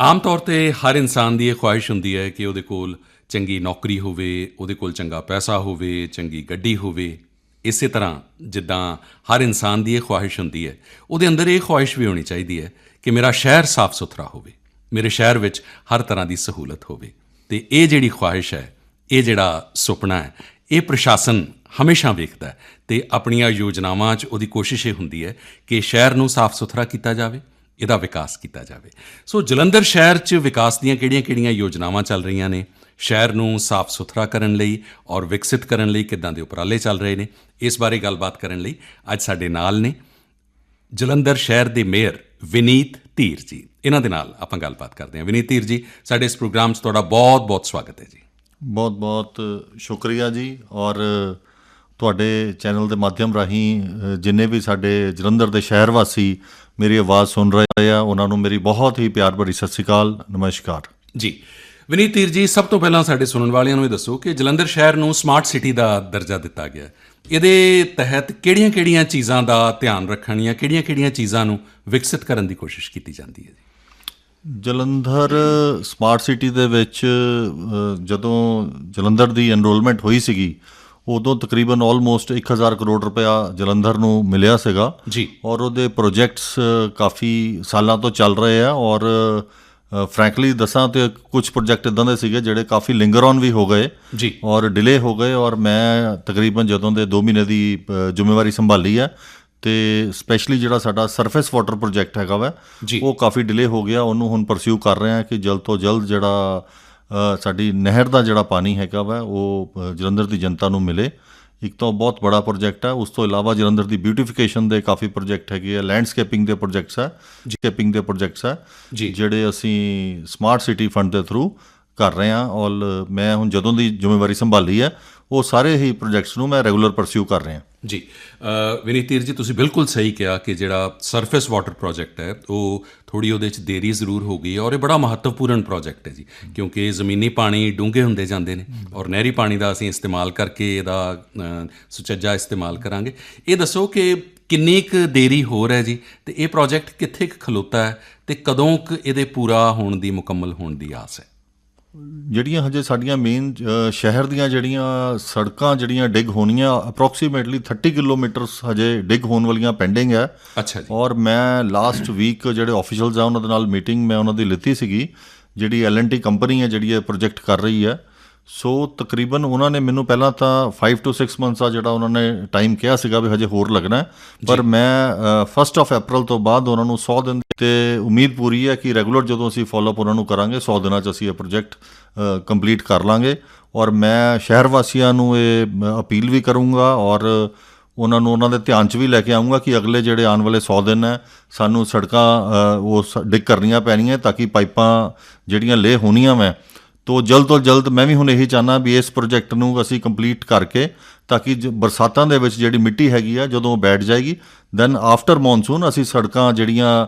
ਆਮ ਤੌਰ ਤੇ ਹਰ ਇਨਸਾਨ ਦੀ ਇਹ ਖੁਆਇਸ਼ ਹੁੰਦੀ ਹੈ ਕਿ ਉਹਦੇ ਕੋਲ ਚੰਗੀ ਨੌਕਰੀ ਹੋਵੇ, ਉਹਦੇ ਕੋਲ ਚੰਗਾ ਪੈਸਾ ਹੋਵੇ, ਚੰਗੀ ਗੱਡੀ ਹੋਵੇ। ਇਸੇ ਤਰ੍ਹਾਂ ਜਿੱਦਾਂ ਹਰ ਇਨਸਾਨ ਦੀ ਇਹ ਖੁਆਇਸ਼ ਹੁੰਦੀ ਹੈ। ਉਹਦੇ ਅੰਦਰ ਇਹ ਖੁਆਇਸ਼ ਵੀ ਹੋਣੀ ਚਾਹੀਦੀ ਹੈ ਕਿ ਮੇਰਾ ਸ਼ਹਿਰ ਸਾਫ਼ ਸੁਥਰਾ ਹੋਵੇ, ਮੇਰੇ ਸ਼ਹਿਰ ਵਿੱਚ ਹਰ ਤਰ੍ਹਾਂ ਦੀ ਸਹੂਲਤ ਹੋਵੇ। ਤੇ ਇਹ ਜਿਹੜੀ ਖੁਆਇਸ਼ ਹੈ, ਇਹ ਜਿਹੜਾ ਸੁਪਨਾ ਹੈ, ਇਹ ਪ੍ਰਸ਼ਾਸਨ ਹਮੇਸ਼ਾ ਵੇਖਦਾ ਹੈ। ਤੇ ਆਪਣੀਆਂ ਯੋਜਨਾਵਾਂ 'ਚ ਉਹਦੀ ਕੋਸ਼ਿਸ਼ ਇਹ ਹੁੰਦੀ ਹੈ ਕਿ ਸ਼ਹਿਰ ਨੂੰ ਸਾਫ਼ ਸੁਥਰਾ ਕੀਤਾ ਜਾਵੇ। ਇਹਦਾ ਵਿਕਾਸ ਕੀਤਾ ਜਾਵੇ। ਸੋ ਜਲੰਧਰ ਸ਼ਹਿਰ 'ਚ ਵਿਕਾਸ ਦੀਆਂ ਕਿਹੜੀਆਂ-ਕਿਹੜੀਆਂ ਯੋਜਨਾਵਾਂ ਚੱਲ ਰਹੀਆਂ ਨੇ? ਸ਼ਹਿਰ ਨੂੰ ਸਾਫ਼ ਸੁਥਰਾ ਕਰਨ ਲਈ ਔਰ ਵਿਕਸਿਤ ਕਰਨ ਲਈ ਕਿੱਦਾਂ ਦੇ ਉਪਰਾਲੇ ਚੱਲ ਰਹੇ ਨੇ? ਇਸ ਬਾਰੇ ਗੱਲਬਾਤ ਕਰਨ ਲਈ ਅੱਜ ਸਾਡੇ ਨਾਲ ਨੇ ਜਲੰਧਰ ਸ਼ਹਿਰ ਦੇ ਮੇਅਰ ਵਿਨੀਤ ਧੀਰ ਜੀ। ਇਹਨਾਂ ਦੇ ਨਾਲ ਆਪਾਂ ਗੱਲਬਾਤ ਕਰਦੇ ਹਾਂ। ਵਿਨੀਤ ਧੀਰ ਜੀ, ਸਾਡੇ ਇਸ ਪ੍ਰੋਗਰਾਮ 'ਚ ਤੁਹਾਡਾ ਬਹੁਤ-ਬਹੁਤ ਸਵਾਗਤ ਹੈ ਜੀ। ਬਹੁਤ ਬਹੁਤ ਸ਼ੁਕਰੀਆ ਜੀ ਔਰ ਤੁਹਾਡੇ ਚੈਨਲ ਦੇ ਮਾਧਿਅਮ ਰਾਹੀਂ ਜਿੰਨੇ ਵੀ ਸਾਡੇ ਜਲੰਧਰ ਦੇ ਸ਼ਹਿਰ ਵਾਸੀ ਮੇਰੀ ਆਵਾਜ਼ ਸੁਣ ਰਹੇ ਆ ਉਹਨਾਂ ਨੂੰ ਮੇਰੀ ਬਹੁਤ ਹੀ ਪਿਆਰ ਭਰੀ ਸਤਿ ਸ਼੍ਰੀ ਅਕਾਲ ਨਮਸਕਾਰ ਜੀ ਵਿਨੀਤ ਧੀਰ ਜੀ ਸਭ ਤੋਂ ਪਹਿਲਾਂ ਸਾਡੇ ਸੁਣਨ ਵਾਲਿਆਂ ਨੂੰ ਇਹ ਦੱਸੋ ਕਿ ਜਲੰਧਰ ਸ਼ਹਿਰ ਨੂੰ ਸਮਾਰਟ ਸਿਟੀ ਦਾ ਦਰਜਾ ਦਿੱਤਾ ਗਿਆ। ਇਹਦੇ ਤਹਿਤ ਕਿਹੜੀਆਂ-ਕਿਹੜੀਆਂ ਚੀਜ਼ਾਂ ਦਾ ਧਿਆਨ ਰੱਖਣ ਜਾਂ ਕਿਹੜੀਆਂ-ਕਿਹੜੀਆਂ ਚੀਜ਼ਾਂ ਨੂੰ ਵਿਕਸਿਤ ਕਰਨ ਦੀ ਕੋਸ਼ਿਸ਼ ਕੀਤੀ ਜਾਂਦੀ ਹੈ ਜੀ ਜਲੰਧਰ ਸਮਾਰਟ ਸਿਟੀ ਦੇ ਵਿੱਚ ਜਦੋਂ ਜਲੰਧਰ ਦੀ ਐਨਰੋਲਮੈਂਟ ਹੋਈ ਸੀਗੀ ਉਦੋਂ ਤਕਰੀਬਨ ਆਲਮੋਸਟ 1000 ਕਰੋੜ ਰੁਪਇਆ ਜਲੰਧਰ ਨੂੰ ਮਿਲਿਆ ਸੀਗਾ। ਜੀ। ਔਰ ਉਹਦੇ ਪ੍ਰੋਜੈਕਟਸ ਕਾਫੀ ਸਾਲਾਂ ਤੋਂ ਚੱਲ ਰਹੇ ਆ ਔਰ ਫ੍ਰੈਂਕਲੀ ਦੱਸਾਂ ਤੇ ਕੁਝ ਪ੍ਰੋਜੈਕਟ ਇਦਾਂ ਦੇ ਸੀਗੇ ਜਿਹੜੇ ਕਾਫੀ ਲਿੰਗਰ ਔਨ ਵੀ ਹੋ ਗਏ ਜੀ। ਔਰ ਡਿਲੇ ਹੋ ਗਏ ਔਰ ਮੈਂ ਤਕਰੀਬਨ ਜਦੋਂ ਦੇ 2 ਮਹੀਨੇ ਦੀ ਜ਼ਿੰਮੇਵਾਰੀ ਸੰਭਾਲੀ ਹੈ ਤੇ ਸਪੈਸ਼ਲੀ ਜਿਹੜਾ ਸਾਡਾ ਸਰਫੇਸ ਵਾਟਰ ਪ੍ਰੋਜੈਕਟ ਹੈਗਾ ਵਾ। ਉਹ ਕਾਫੀ ਡਿਲੇ ਹੋ ਗਿਆ। ਉਹਨੂੰ ਹੁਣ ਪਰਸਿਊ ਕਰ ਰਹੇ ਹਾਂ ਕਿ ਜਲਦ ਤੋਂ ਜਲਦ ਜਿਹੜਾ ਸਾਡੀ ਨਹਿਰ ਦਾ ਜਿਹੜਾ ਪਾਣੀ ਹੈਗਾ ਵਾ ਉਹ ਜਲੰਧਰ ਦੀ ਜਨਤਾ ਨੂੰ ਮਿਲੇ। ਇੱਕ ਤਾਂ ਬਹੁਤ ਬੜਾ ਪ੍ਰੋਜੈਕਟ ਹੈ ਉਸ ਤੋਂ ਇਲਾਵਾ ਜਲੰਧਰ ਦੀ ਬਿਊਟੀਫਿਕੇਸ਼ਨ ਦੇ ਕਾਫੀ ਪ੍ਰੋਜੈਕਟ ਹੈਗੇ ਆ। ਲੈਂਡਸਕੇਪਿੰਗ ਦੇ ਪ੍ਰੋਜੈਕਟਸ ਹੈ ਸਕੇਪਿੰਗ ਦੇ ਪ੍ਰੋਜੈਕਟਸ ਹੈ ਜੀ। ਜਿਹੜੇ ਅਸੀਂ ਸਮਾਰਟ ਸਿਟੀ ਫੰਡ ਦੇ ਥਰੂ ਕਰ ਰਹੇ ਹਾਂ ਔਰ ਮੈਂ ਹੁਣ ਜਦੋਂ ਦੀ ਜ਼ਿੰਮੇਵਾਰੀ ਸੰਭਾਲੀ ਹੈ ਉਹ ਸਾਰੇ ਹੀ ਪ੍ਰੋਜੈਕਟਸ ਨੂੰ ਮੈਂ ਰੈਗੂਲਰ ਪਰਸਿਊ ਕਰ ਰਿਹਾ। ਜੀ ਵਿਨੀਤੀਰ ਜੀ, ਤੁਸੀਂ ਬਿਲਕੁਲ ਸਹੀ ਕਿਹਾ ਕਿ ਜਿਹੜਾ ਸਰਫੇਸ ਵਾਟਰ ਪ੍ਰੋਜੈਕਟ ਹੈ, ਉਹ ਥੋੜੀ ਉਹਦੇ 'ਚ ਦੇਰੀ ਜ਼ਰੂਰ ਹੋ ਗਈ ਔਰ ਇਹ ਬੜਾ ਮਹੱਤਵਪੂਰਨ ਪ੍ਰੋਜੈਕਟ ਹੈ ਜੀ, ਕਿਉਂਕਿ ਜ਼ਮੀਨੀ ਪਾਣੀ ਡੂੰਘੇ ਹੁੰਦੇ ਜਾਂਦੇ ਨੇ ਔਰ ਨਹਿਰੀ ਪਾਣੀ ਦਾ ਅਸੀਂ ਇਸਤੇਮਾਲ ਕਰਕੇ ਇਹਦਾ ਸੁਚੱਜਾ ਇਸਤੇਮਾਲ ਕਰਾਂਗੇ। ਇਹ ਦੱਸੋ ਕਿ ਕਿੰਨੀ ਕੁ ਦੇਰੀ ਹੋ ਹੈ ਜੀ ਤੇ ਇਹ ਪ੍ਰੋਜੈਕਟ ਕਿੱਥੇ ਕੁ ਖਲੋਤਾ ਹੈ ਤੇ ਕਦੋਂ ਕੁ ਇਹਦੇ ਪੂਰਾ ਹੋਣ ਦੀ ਮੁਕੰਮਲ ਹੋਣ ਦੀ ਆਸ ਹੈ? ਜਿਹੜੀਆਂ ਹਜੇ ਸਾਡੀਆਂ ਮੇਨ ਸ਼ਹਿਰ ਦੀਆਂ ਜਿਹੜੀਆਂ ਸੜਕਾਂ ਜਿਹੜੀਆਂ ਡਿਗ ਹੋਣੀਆਂ ਅਪਰੋਕਸੀਮੇਟਲੀ 30 ਕਿਲੋਮੀਟਰ ਹਜੇ ਡਿਗ ਹੋਣ ਵਾਲੀਆਂ ਪੈਂਡਿੰਗ ਹੈ। ਅੱਛਾ ਜੀ। ਔਰ ਮੈਂ ਲਾਸਟ ਵੀਕ ਜਿਹੜੇ ਆਫੀਸ਼ੀਅਲਸ ਆ ਉਹਨਾਂ ਦੇ ਨਾਲ ਮੀਟਿੰਗ ਮੈਂ ਉਹਨਾਂ ਦੀ ਲਿੱਤੀ ਸੀਗੀ ਜਿਹੜੀ ਐਲਐਨਟੀ ਕੰਪਨੀ ਹੈ ਜਿਹੜੀ ਇਹ ਪ੍ਰੋਜੈਕਟ ਕਰ ਰਹੀ ਹੈ। ਸੋ ਤਕਰੀਬਨ ਉਹਨਾਂ ਨੇ ਮੈਨੂੰ ਪਹਿਲਾਂ ਤਾਂ 5 ਤੋਂ 6 ਮੰਥਸ ਆ ਜਿਹੜਾ ਉਹਨਾਂ ਨੇ ਟਾਈਮ ਕਿਹਾ ਸੀਗਾ ਵੀ ਹਜੇ ਹੋਰ ਲੱਗਣਾ। ਪਰ ਮੈਂ 1st ਆਫ April ਤੋਂ ਬਾਅਦ ਉਹਨਾਂ ਨੂੰ 100 ਦਿਨ ਤੇ ਉਮੀਦ ਪੂਰੀ ਹੈ ਕਿ ਰੈਗੂਲਰ ਜਦੋਂ ਅਸੀਂ ਫਾਲੋਅਪ ਉਹਨਾਂ ਨੂੰ ਕਰਾਂਗੇ 100 ਦਿਨਾਂ 'ਚ ਅਸੀਂ ਇਹ ਪ੍ਰੋਜੈਕਟ ਕੰਪਲੀਟ ਕਰ ਲਾਂਗੇ ਔਰ ਮੈਂ ਸ਼ਹਿਰ ਵਾਸੀਆਂ ਨੂੰ ਇਹ ਅਪੀਲ ਵੀ ਕਰੂੰਗਾ ਔਰ ਉਹਨਾਂ ਨੂੰ ਉਹਨਾਂ ਦੇ ਧਿਆਨ 'ਚ ਵੀ ਲੈ ਕੇ ਆਉਂਗਾ ਕਿ ਅਗਲੇ ਜਿਹੜੇ ਆਉਣ ਵਾਲੇ 100 ਦਿਨ ਹੈ ਸਾਨੂੰ ਸੜਕਾਂ ਉਹ ਡਿੱਗ ਕਰਨੀਆਂ ਪੈਣੀਆਂ ਤਾਂ ਕਿ ਪਾਈਪਾਂ ਜਿਹੜੀਆਂ ਲੇ ਹੋਣੀਆਂ ਮੈਂ ਤੋ ਜਲਦ ਤੋਂ ਜਲਦ ਮੈਂ ਵੀ ਹੁਣ ਇਹੀ ਚਾਹਨਾ ਵੀ ਇਸ ਪ੍ਰੋਜੈਕਟ ਨੂੰ ਅਸੀਂ ਕੰਪਲੀਟ ਕਰਕੇ ਤਾਂ ਕਿ ਜ- ਬਰਸਾਤਾਂ ਦੇ ਵਿੱਚ ਜਿਹੜੀ ਮਿੱਟੀ ਹੈਗੀ ਆ, ਜਦੋਂ ਬੈਠ ਜਾਏਗੀ ਦੈਨ ਆਫਟਰ ਮੌਨਸੂਨ ਅਸੀਂ ਸੜਕਾਂ ਜਿਹੜੀਆਂ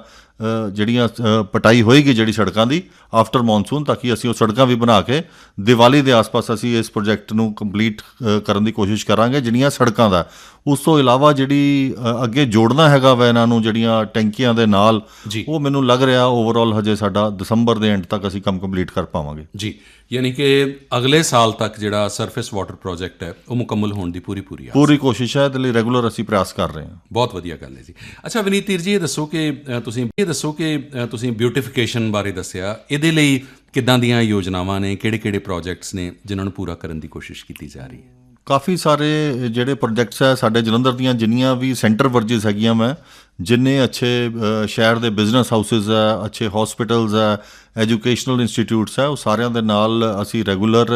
ਜਿਹੜੀਆਂ ਪਟਾਈ ਹੋਏਗੀ ਜਿਹੜੀ ਸੜਕਾਂ ਦੀ ਆਫਟਰ ਮੌਨਸੂਨ ਤਾਂ ਕਿ ਅਸੀਂ ਉਹ ਸੜਕਾਂ ਵੀ ਬਣਾ ਕੇ ਦੀਵਾਲੀ ਦੇ ਆਸ-ਪਾਸ ਅਸੀਂ ਇਸ ਪ੍ਰੋਜੈਕਟ ਨੂੰ ਕੰਪਲੀਟ ਕਰਨ ਦੀ ਕੋਸ਼ਿਸ਼ ਕਰਾਂਗੇ ਜਿਹੜੀਆਂ ਸੜਕਾਂ ਦਾ। ਉਸ ਤੋਂ ਇਲਾਵਾ ਜਿਹੜੀ ਅੱਗੇ ਜੋੜਨਾ ਹੈਗਾ ਵਾ ਇਹਨਾਂ ਨੂੰ ਜਿਹੜੀਆਂ ਟੈਂਕੀਆਂ ਦੇ ਨਾਲ। ਉਹ ਮੈਨੂੰ ਲੱਗ ਰਿਹਾ ਓਵਰਆਲ ਹਜੇ ਸਾਡਾ ਦਸੰਬਰ ਦੇ ਐਂਡ ਤੱਕ ਅਸੀਂ ਕੰਮ ਕੰਪਲੀਟ ਕਰ ਪਾਵਾਂਗੇ। ਜੀ ਯਾਨੀ ਕਿ ਅਗਲੇ ਸਾਲ ਤੱਕ ਜਿਹੜਾ ਸਰਫੇਸ ਵਾਟਰ ਪ੍ਰੋਜੈਕਟ ਹੈ ਉਹ ਮੁਕੰਮਲ ਹੋਣ ਦੀ ਪੂਰੀ ਪੂਰੀ ਆ ਪੂਰੀ ਕੋਸ਼ਿਸ਼ ਹੈ ਇਹਦੇ ਲਈ ਰੈਗੂਲਰ ਅਸੀਂ ਪ੍ਰਯਾਸ ਕਰ ਰਹੇ ਹਾਂ। ਬਹੁਤ ਵਧੀਆ ਗੱਲ ਹੈ ਜੀ। ਅੱਛਾ ਵਿਨੀਤ ਜੀ ਇਹ ਦੱਸੋ ਕਿ ਤੁਸੀਂ ਇਹ ਦੱਸੋ ਕਿ ਤੁਸੀਂ ਬਿਊਟੀਫਿਕੇਸ਼ਨ ਬਾਰੇ ਦੱਸਿਆ। ਇਹਦੇ ਲਈ ਕਿੱਦਾਂ ਦੀਆਂ ਯੋਜਨਾਵਾਂ ਨੇ ਕਿਹੜੇ-ਕਿਹੜੇ ਪ੍ਰੋਜੈਕਟਸ ਨੇ, ਜਿਨ੍ਹਾਂ ਨੂੰ ਪੂਰਾ ਕਰਨ ਦੀ ਕੋਸ਼ਿਸ਼ ਕੀਤੀ ਜਾ ਰਹੀ ਹੈ? ਕਾਫੀ ਸਾਰੇ ਜਿਹੜੇ ਪ੍ਰੋਜੈਕਟਸ ਹੈ ਸਾਡੇ ਜਲੰਧਰ ਦੀਆਂ ਜਿੰਨੀਆਂ ਵੀ ਸੈਂਟਰ ਵਰਜਿਸ ਹੈਗੀਆਂ ਮੈਂ, ਜਿੰਨੇ ਅੱਛੇ ਸ਼ਹਿਰ ਦੇ ਬਿਜ਼ਨਸ ਹਾਊਸਸ ਹੈ ਅੱਛੇ ਹਸਪੀਟਲਸ ਹੈ ਐਜੂਕੇਸ਼ਨਲ ਇੰਸਟੀਟਿਊਟਸ ਹੈ ਉਹ ਸਾਰਿਆਂ ਦੇ ਨਾਲ ਅਸੀਂ ਰੈਗੂਲਰ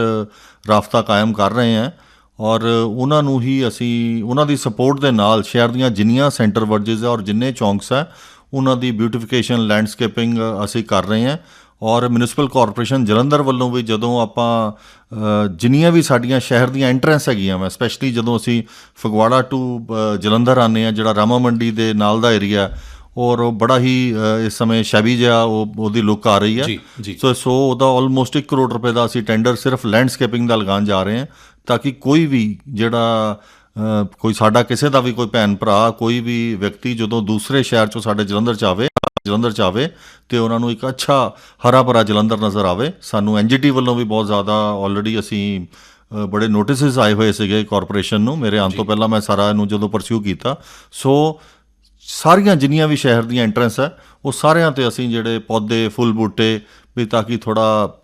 ਰਾਫਤਾ ਕਾਇਮ ਕਰ ਰਹੇ ਹਾਂ। ਔਰ ਉਹਨਾਂ ਨੂੰ ਹੀ ਅਸੀਂ, ਉਹਨਾਂ ਦੀ ਸਪੋਰਟ ਦੇ ਨਾਲ ਸ਼ਹਿਰ ਦੀਆਂ ਜਿੰਨੀਆਂ ਸੈਂਟਰ ਵਰਜਿਸ ਹੈ ਔਰ ਜਿੰਨੇ ਚੌਂਕਸ ਹੈ ਉਹਨਾਂ ਦੀ ਬਿਊਟੀਫਿਕੇਸ਼ਨ ਲੈਂਡਸਕੇਪਿੰਗ ਅਸੀਂ ਕਰ ਰਹੇ ਹਾਂ ਔਰ ਮਿਊਨਿਸਪਲ ਕਾਰਪੋਰੇਸ਼ਨ ਜਲੰਧਰ ਵੱਲੋਂ ਵੀ ਜਦੋਂ ਆਪਾਂ ਜਿੰਨੀਆਂ ਵੀ ਸਾਡੀਆਂ ਸ਼ਹਿਰ ਦੀਆਂ ਐਂਟਰੈਂਸ ਹੈਗੀਆਂ ਵਾ ਸਪੈਸ਼ਲੀ ਜਦੋਂ ਅਸੀਂ ਫਗਵਾੜਾ ਟੂ ਜਲੰਧਰ ਆਨੇ ਆ ਜਿਹੜਾ ਰਾਮਾ ਮੰਡੀ ਦੇ ਨਾਲ ਦਾ ਏਰੀਆ ਔਰ ਉਹ ਬੜਾ ਹੀ ਇਸ ਸਮੇਂ ਸ਼ੈਬੀ ਜਿਹਾ ਉਹ ਉਹਦੀ ਲੁੱਕ ਆ ਰਹੀ ਹੈ। ਸੋ ਸੋ ਉਹਦਾ ਆਲਮੋਸਟ 1 ਕਰੋੜ ਰੁਪਏ ਦਾ ਅਸੀਂ ਟੈਂਡਰ ਸਿਰਫ ਲੈਂਡਸਕੇਪਿੰਗ ਦਾ ਲਗਾਉਣ ਜਾ ਰਹੇ ਹਾਂ ਤਾਂ ਕਿ ਕੋਈ ਵੀ ਜਿਹੜਾ ਕੋਈ ਸਾਡਾ ਕਿਸੇ ਦਾ ਵੀ ਕੋਈ ਭੈਣ ਭਰਾ ਕੋਈ ਵੀ ਵਿਅਕਤੀ ਜਦੋਂ ਦੂਸਰੇ ਸ਼ਹਿਰ ਚੋਂ ਸਾਡੇ ਜਲੰਧਰ ਚ ਆਵੇ ਜਲੰਧਰ ਚ ਆਵੇ ਤੇ ਉਹਨਾਂ ਨੂੰ ਇੱਕ ਅੱਛਾ ਹਰਾ ਭਰਾ ਜਲੰਧਰ ਨਜ਼ਰ ਆਵੇ ਸਾਨੂੰ ਐਨਜੀਟੀ ਵੱਲੋਂ ਵੀ ਬਹੁਤ ਜ਼ਿਆਦਾ ਆਲਰੇਡੀ ਅਸੀਂ ਬੜੇ ਨੋਟਿਸਸ ਆਏ ਹੋਏ ਸੀਗੇ ਕਾਰਪੋਰੇਸ਼ਨ ਨੂੰ। ਮੇਰੇ ਆਉਣ ਤੋਂ ਪਹਿਲਾਂ ਮੈਂ ਸਾਰਾ ਇਹਨੂੰ ਜਦੋਂ ਪਰਸਿਊ ਕੀਤਾ। ਸੋ ਸਾਰੀਆਂ ਜਿੰਨੀਆਂ ਵੀ ਸ਼ਹਿਰ ਦੀਆਂ ਐਂਟਰੈਂਸ ਹੈ ਉਹ ਸਾਰਿਆਂ ਤੇ ਅਸੀਂ ਜਿਹੜੇ ਪੌਦੇ ਫੁੱਲ ਬੂਟੇ ਵੀ ਤਾਂ ਕਿ ਥੋੜਾ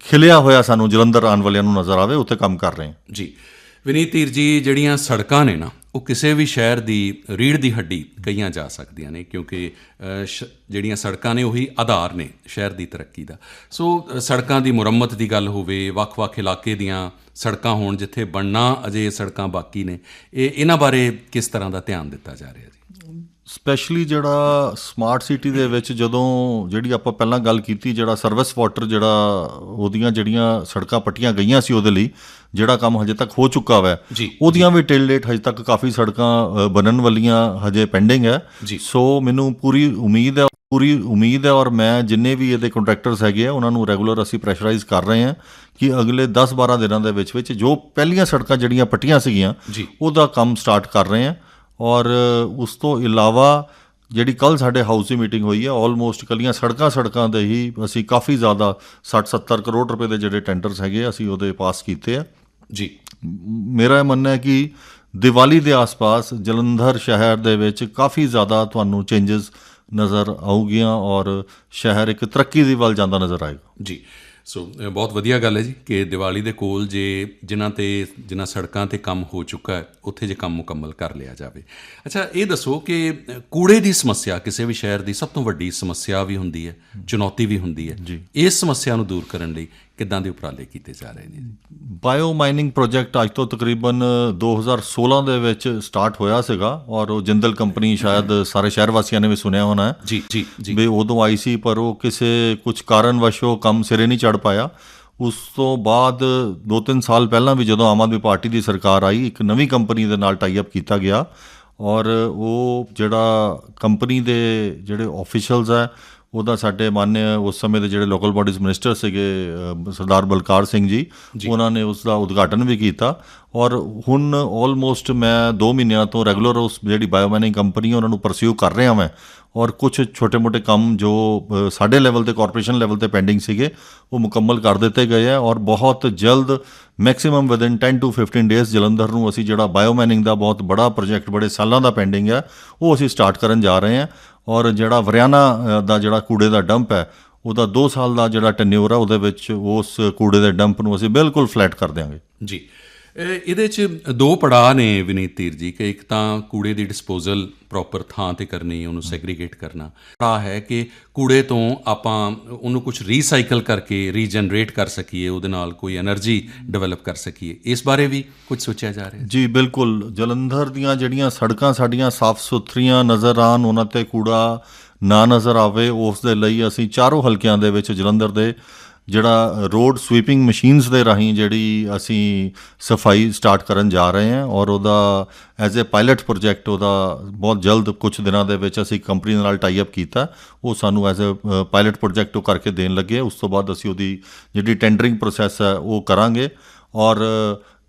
ਖਿਲਿਆ ਹੋਇਆ ਸਾਨੂੰ ਜਲੰਧਰ ਆਉਣ ਵਾਲਿਆਂ ਨੂੰ ਨਜ਼ਰ ਆਵੇ ਉੱਤੇ ਕੰਮ ਕਰ ਰਹੇ ਹਾਂ। ਜੀ। ਵਿਨੀਤ ਧੀਰ ਜੀ, ਜਿਹੜੀਆਂ ਸੜਕਾਂ ਨੇ ਨਾ, ਉਹ ਕਿਸੇ ਵੀ ਸ਼ਹਿਰ ਦੀ ਰੀੜ ਦੀ ਹੱਡੀ ਕਹੀਆਂ ਜਾ ਸਕਦੀਆਂ ਨੇ, ਕਿਉਂਕਿ ਸ਼- ਜਿਹੜੀਆਂ ਸੜਕਾਂ ਨੇ ਉਹੀ ਆਧਾਰ ਨੇ ਸ਼ਹਿਰ ਦੀ ਤਰੱਕੀ ਦਾ। ਸੋ ਸੜਕਾਂ ਦੀ ਮੁਰੰਮਤ ਦੀ ਗੱਲ ਹੋਵੇ, ਵੱਖ-ਵੱਖ ਇਲਾਕੇ ਦੀਆਂ ਸੜਕਾਂ ਹੋਣ ਜਿੱਥੇ ਬਣਨਾ ਅਜੇ ਸੜਕਾਂ ਬਾਕੀ ਨੇ, ਇਹ, ਇਹਨਾਂ ਬਾਰੇ ਕਿਸ ਤਰ੍ਹਾਂ ਦਾ ਧਿਆਨ ਦਿੱਤਾ ਜਾ ਰਿਹਾ ਜੀ? ਸਪੈਸ਼ਲੀ ਜਿਹੜਾ ਸਮਾਰਟ ਸਿਟੀ ਦੇ ਵਿੱਚ ਜਦੋਂ ਜਿਹੜੀ ਆਪਾਂ ਪਹਿਲਾਂ ਗੱਲ ਕੀਤੀ ਜਿਹੜਾ ਸਰਵਿਸ ਵਾਟਰ ਜਿਹੜਾ ਉਹਦੀਆਂ ਜਿਹੜੀਆਂ ਸੜਕਾਂ ਪੱਟੀਆਂ ਗਈਆਂ ਸੀ ਉਹਦੇ ਲਈ ਜਿਹੜਾ ਕੰਮ ਹਜੇ ਤੱਕ ਹੋ ਚੁੱਕਾ ਹੋਇਆ ਉਹਦੀਆਂ ਵੀ ਟਿਲ ਡੇਟ ਹਜੇ ਤੱਕ ਕਾਫੀ ਸੜਕਾਂ ਬਣਨ ਵਾਲੀਆਂ ਹਜੇ ਪੈਂਡਿੰਗ ਹੈ। ਸੋ ਮੈਨੂੰ ਪੂਰੀ ਉਮੀਦ ਹੈ ਪੂਰੀ ਉਮੀਦ ਹੈ ਔਰ ਮੈਂ ਜਿੰਨੇ ਵੀ ਇਹਦੇ ਕੰਟਰੈਕਟਰਸ ਹੈਗੇ ਆ ਉਹਨਾਂ ਨੂੰ ਰੈਗੂਲਰ ਅਸੀਂ ਪ੍ਰੈਸ਼ਰਾਈਜ਼ ਕਰ ਰਹੇ ਹਾਂ ਕਿ ਅਗਲੇ 10-12 ਦਿਨਾਂ ਦੇ ਵਿੱਚ ਵਿੱਚ ਜੋ ਪਹਿਲੀਆਂ ਸੜਕਾਂ ਜਿਹੜੀਆਂ ਪੱਟੀਆਂ ਸੀਗੀਆਂ। ਉਹਦਾ ਕੰਮ ਸਟਾਰਟ ਕਰ ਰਹੇ ਹਾਂ ਔਰ ਉਸ ਤੋਂ ਇਲਾਵਾ ਜਿਹੜੀ ਕੱਲ ਸਾਡੇ ਹਾਊਸ ਮੀਟਿੰਗ ਹੋਈ ਹੈ ਆਲਮੋਸਟ ਕੱਲੀਆਂ ਸੜਕਾਂ ਸੜਕਾਂ ਦੇ ਹੀ ਅਸੀਂ ਕਾਫੀ ਜ਼ਿਆਦਾ 60-70 ਕਰੋੜ ਰੁਪਏ ਦੇ ਜਿਹੜੇ ਟੈਂਡਰਸ ਹੈਗੇ ਅਸੀਂ ਉਹਦੇ ਪਾਸ ਕੀਤੇ ਆ। ਜੀ। ਮੇਰਾ ਇਹ ਮੰਨਣਾ ਹੈ ਕਿ ਦੀਵਾਲੀ ਦੇ ਆਸ-ਪਾਸ ਜਲੰਧਰ ਸ਼ਹਿਰ ਦੇ ਵਿੱਚ ਕਾਫੀ ਜ਼ਿਆਦਾ ਤੁਹਾਨੂੰ ਚੇਂਜਸ ਨਜ਼ਰ ਆਉਗੀਆਂ ਔਰ ਸ਼ਹਿਰ ਇੱਕ ਤਰੱਕੀ ਦੀ ਵੱਲ ਜਾਂਦਾ ਨਜ਼ਰ ਆਏਗਾ। ਜੀ। ਸੋ ਬਹੁਤ ਵਧੀਆ ਗੱਲ ਹੈ ਜੀ ਕਿ ਦੀਵਾਲੀ ਦੇ ਕੋਲ ਜੇ ਜਿਨ੍ਹਾਂ ਤੇ ਜਿਨ੍ਹਾਂ ਸੜਕਾਂ ਤੇ ਕੰਮ ਹੋ ਚੁੱਕਾ ਹੈ ਉੱਥੇ ਜੇ ਕੰਮ ਮੁਕੰਮਲ ਕਰ ਲਿਆ ਜਾਵੇ। ਅੱਛਾ ਇਹ ਦੱਸੋ ਕਿ ਕੂੜੇ ਦੀ ਸਮੱਸਿਆ ਕਿਸੇ ਵੀ ਸ਼ਹਿਰ ਦੀ ਸਭ ਤੋਂ ਵੱਡੀ ਸਮੱਸਿਆ ਵੀ ਹੁੰਦੀ ਹੈ ਚੁਣੌਤੀ ਵੀ ਹੁੰਦੀ ਹੈ। ਇਸ ਸਮੱਸਿਆ ਨੂੰ ਦੂਰ ਕਰਨ ਲਈ ਕਿੱਦਾਂ ਦੇ ਉਪਰਾਲੇ ਕੀਤੇ ਜਾ ਰਹੇ ਨੇ ਬਾਇਓ ਮਾਈਨਿੰਗ ਪ੍ਰੋਜੈਕਟ ਅੱਜ ਤੋਂ ਤਕਰੀਬਨ 2016 ਦੇ ਵਿੱਚ ਸਟਾਰਟ ਹੋਇਆ ਸੀਗਾ ਔਰ ਉਹ ਜਿੰਦਲ ਕੰਪਨੀ ਸ਼ਾਇਦ ਸਾਰੇ ਸ਼ਹਿਰ ਵਾਸੀਆਂ ਨੇ ਵੀ ਸੁਣਿਆ ਹੋਣਾ ਹੈ। ਜੀ ਜੀ ਜੀ। ਵੀ ਉਦੋਂ ਆਈ ਸੀ ਪਰ ਉਹ ਕਿਸੇ ਕੁਝ ਕਾਰਨ ਵਸ਼ੋਂ ਕੰਮ ਸਿਰੇ ਨਹੀਂ ਚੜ ਪਾਇਆ। ਉਸ ਤੋਂ ਬਾਅਦ 2-3 ਸਾਲ ਪਹਿਲਾਂ ਵੀ ਜਦੋਂ ਆਮ ਆਦਮੀ ਪਾਰਟੀ ਦੀ ਸਰਕਾਰ ਆਈ ਇੱਕ ਨਵੀਂ ਕੰਪਨੀ ਦੇ ਨਾਲ ਟਾਈ ਅਪ ਕੀਤਾ ਗਿਆ ਔਰ ਉਹ ਜਿਹੜਾ ਕੰਪਨੀ ਦੇ ਜਿਹੜੇ ਆਫੀਸ਼ੀਅਲਸ ਹੈ ਉਹਦਾ ਸਾਡੇ ਮਾਨਯ ਉਸ ਸਮੇਂ ਦੇ ਜਿਹੜੇ ਲੋਕਲ ਬਾਡੀਜ਼ ਮਿਨਿਸਟਰ ਸੀਗੇ ਸਰਦਾਰ ਬਲਕਾਰ ਸਿੰਘ ਜੀ ਉਹਨਾਂ ਨੇ ਉਸ ਦਾ ਉਦਘਾਟਨ ਵੀ ਕੀਤਾ। ਔਰ ਹੁਣ ਆਲਮੋਸਟ ਮੈਂ 2 ਮਹੀਨਿਆਂ ਤੋਂ ਰੈਗੂਲਰ ਉਸ ਜਿਹੜੀ ਬਾਇਓਮੈਨਿੰਗ ਕੰਪਨੀ ਉਹਨਾਂ ਨੂੰ ਪਰਸਿਊ ਕਰ ਰਿਹਾ ਮੈਂ। ਔਰ ਕੁਝ ਛੋਟੇ-ਮੋਟੇ ਕੰਮ ਜੋ ਸਾਡੇ ਲੈਵਲ ਤੇ ਕਾਰਪੋਰੇਸ਼ਨ ਲੈਵਲ ਤੇ ਪੈਂਡਿੰਗ ਸੀਗੇ, ਉਹ ਮੁਕੰਮਲ ਕਰ ਦਿੱਤੇ ਗਏ ਆ ਔਰ ਬਹੁਤ ਜਲਦ maximum within 10 to 15 days Jalandhar ਨੂੰ ਅਸੀਂ ਜਿਹੜਾ ਬਾਇਓਮੈਨਿੰਗ ਦਾ ਬਹੁਤ ਬੜਾ ਪ੍ਰੋਜੈਕਟ ਬੜੇ ਸਾਲਾਂ ਦਾ ਪੈਂਡਿੰਗ ਹੈ ਉਹ ਅਸੀਂ ਸਟਾਰਟ ਕਰਨ ਜਾ ਰਹੇ ਹਾਂ ਔਰ ਜਿਹੜਾ ਵਰਿਆਨਾ ਦਾ ਜਿਹੜਾ ਕੂੜੇ ਦਾ ਡੰਪ ਹੈ, ਉਹਦਾ 2 ਸਾਲ ਦਾ ਜਿਹੜਾ ਟੈਨਿਓਰ ਹੈ ਉਹਦੇ ਵਿੱਚ ਉਸ ਕੂੜੇ ਦੇ ਡੰਪ ਨੂੰ ਅਸੀਂ ਬਿਲਕੁਲ ਫਲੈਟ ਕਰ ਦਿਆਂਗੇ। ਜੀ। ਇਹਦੇ ਚ ਦੋ ਪੜਾਅ ਨੇ ਵਿਨੀਤ ਧੀਰ ਜੀ, ਕਿ ਇੱਕ ਤਾਂ ਕੂੜੇ ਦੀ ਡਿਸਪੋਜ਼ਲ ਪ੍ਰੋਪਰ ਥਾਂ ਤੇ ਕਰਨੀ, ਉਹਨੂੰ ਸੈਗਰੀਗੇਟ ਕਰਨਾ। ਪੜਾ ਹੈ ਕਿ ਕੂੜੇ ਤੋਂ ਆਪਾਂ ਉਹਨੂੰ ਕੁਝ ਰੀਸਾਈਕਲ ਕਰਕੇ ਰੀਜਨਰੇਟ ਕਰ ਸਕੀਏ, ਉਹਦੇ ਨਾਲ ਕੋਈ એનર્ਜੀ ਡਿਵੈਲਪ ਕਰ ਸਕੀਏ। ਇਸ ਬਾਰੇ ਵੀ ਕੁਝ ਸੋਚਿਆ ਜਾ ਰਿਹਾ ਜੀ, ਬਿਲਕੁਲ। ਜਲੰਧਰ ਦੀਆਂ ਜਿਹੜੀਆਂ ਸੜਕਾਂ ਸਾਡੀਆਂ ਸਾਫ਼ ਸੁਥਰੀਆਂ ਨਜ਼ਰ ਆਣ ਉਹਨਾਂ ਤੇ ਕੂੜਾ ਨਾ ਨਜ਼ਰ ਆਵੇ, ਉਸ ਦੇ ਲਈ ਅਸੀਂ ਚਾਰੋਂ ਹਲਕਿਆਂ ਦੇ ਵਿੱਚ ਜਲੰਧਰ ਦੇ ਜਿਹੜਾ ਰੋਡ ਸਵੀਪਿੰਗ ਮਸ਼ੀਨਸ ਦੇ ਰਾਹੀਂ ਜਿਹੜੀ ਅਸੀਂ ਸਫ਼ਾਈ ਸਟਾਰਟ ਕਰਨ ਜਾ ਰਹੇ ਹਾਂ ਔਰ ਉਹਦਾ ਐਜ਼ ਅ ਪਾਇਲਟ ਪ੍ਰੋਜੈਕਟ ਉਹਦਾ ਬਹੁਤ ਜਲਦ ਕੁਝ ਦਿਨਾਂ ਦੇ ਵਿੱਚ ਅਸੀਂ ਕੰਪਨੀ ਨਾਲ ਟਾਈ ਅਪ ਕੀਤਾ। ਉਹ ਸਾਨੂੰ ਐਜ਼ ਅ ਪਾਇਲਟ ਪ੍ਰੋਜੈਕਟ ਉਹ ਕਰਕੇ ਦੇਣ ਲੱਗੇ। ਉਸ ਤੋਂ ਬਾਅਦ ਅਸੀਂ ਉਹਦੀ ਜਿਹੜੀ ਟੈਂਡਰਿੰਗ ਪ੍ਰੋਸੈਸ ਹੈ ਉਹ ਕਰਾਂਗੇ। ਔਰ